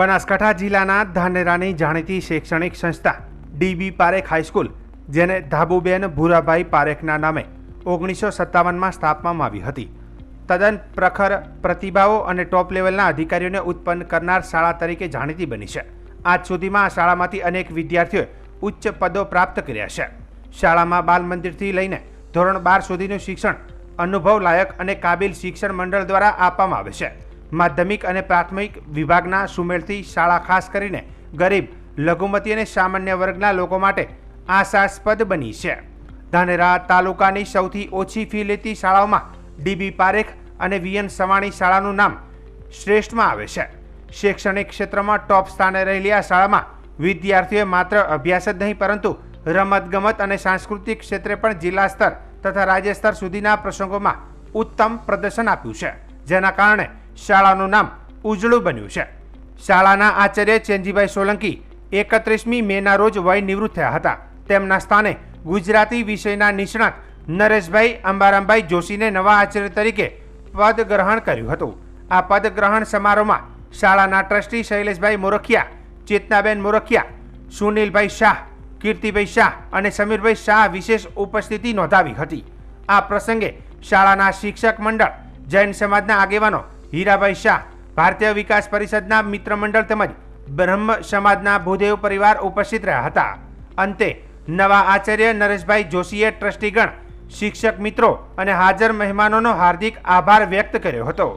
બનાસકાંઠા જિલ્લાના ધાનેરાની જાણીતી શૈક્ષણિક સંસ્થા ડીબી પારેખ હાઈસ્કૂલ, જેને ધાબુબેન ભૂરાભાઈ પારેખના નામે ઓગણીસો સત્તાવનમાં સ્થાપવામાં આવી હતી. તદ્દન પ્રખર પ્રતિભાઓ અને ટોપ લેવલના અધિકારીઓને ઉત્પન્ન કરનાર શાળા તરીકે જાણીતી બની છે. આજ સુધીમાં આ શાળામાંથી અનેક વિદ્યાર્થીઓએ ઉચ્ચ પદો પ્રાપ્ત કર્યા છે. શાળામાં બાલ મંદિરથી લઈને ધોરણ બાર સુધીનું શિક્ષણ અનુભવ લાયક અને કાબિલ શિક્ષણ મંડળ દ્વારા આપવામાં આવે છે. માધ્યમિક અને પ્રાથમિક વિભાગના સુમેળથી શાળા ખાસ કરીને ગરીબ, લઘુમતી અને સામાન્ય વર્ગના લોકો માટે આશાસ્પદ બની છે. ધાનેરા તાલુકાની સૌથી ઓછી ફી લેતી શાળાઓમાં ડીબી પારેખ અને વીએન સવાણી શાળાનું નામ શ્રેષ્ઠમાં આવે છે. શૈક્ષણિક ક્ષેત્રમાં ટોપ સ્થાને રહેલી આ શાળામાં વિદ્યાર્થીઓએ માત્ર અભ્યાસ જ નહીં, પરંતુ રમતગમત અને સાંસ્કૃતિક ક્ષેત્રે પણ જિલ્લા સ્તર તથા રાજ્ય સ્તર સુધીના પ્રસંગોમાં ઉત્તમ પ્રદર્શન આપ્યું છે. જેના કારણે શાળાનું નામ ઉજળું બન્યું છે. શાળાના આચાર્ય ચેનજીભાઈ સોલંકી એકત્રીસમી મેના રોજ વય નિવૃત્ત થયા હતા. તેમના સ્થાને ગુજરાતી વિષયના નિષ્ણાત નરેશભાઈ અંબારામભાઈ જોશીને નવા આચાર્ય તરીકે પદ ગ્રહણ કર્યું હતું. આ પદ ગ્રહણ સમારોહમાં શાળાના ટ્રસ્ટી શૈલેષભાઈ મોરખિયા, ચેતનાબેન મોરખિયા, સુનિલભાઈ શાહ, કીર્તિભાઈ શાહ અને સમીરભાઈ શાહ વિશેષ ઉપસ્થિતિ નોંધાવી હતી. આ પ્રસંગે શાળાના શિક્ષક મંડળ જૈન સમાજના આગેવાનો હીરાભાઈ શાહ, ભારતીય વિકાસ પરિષદના મિત્ર મંડળ તેમજ બ્રહ્મ સમાજના ભૂદેવ પરિવાર ઉપસ્થિત રહ્યા હતા. અંતે નવા આચાર્ય નરેશભાઈ જોશીએ ટ્રસ્ટીગણ, શિક્ષક મિત્રો અને હાજર મહેમાનોનો હાર્દિક આભાર વ્યક્ત કર્યો હતો.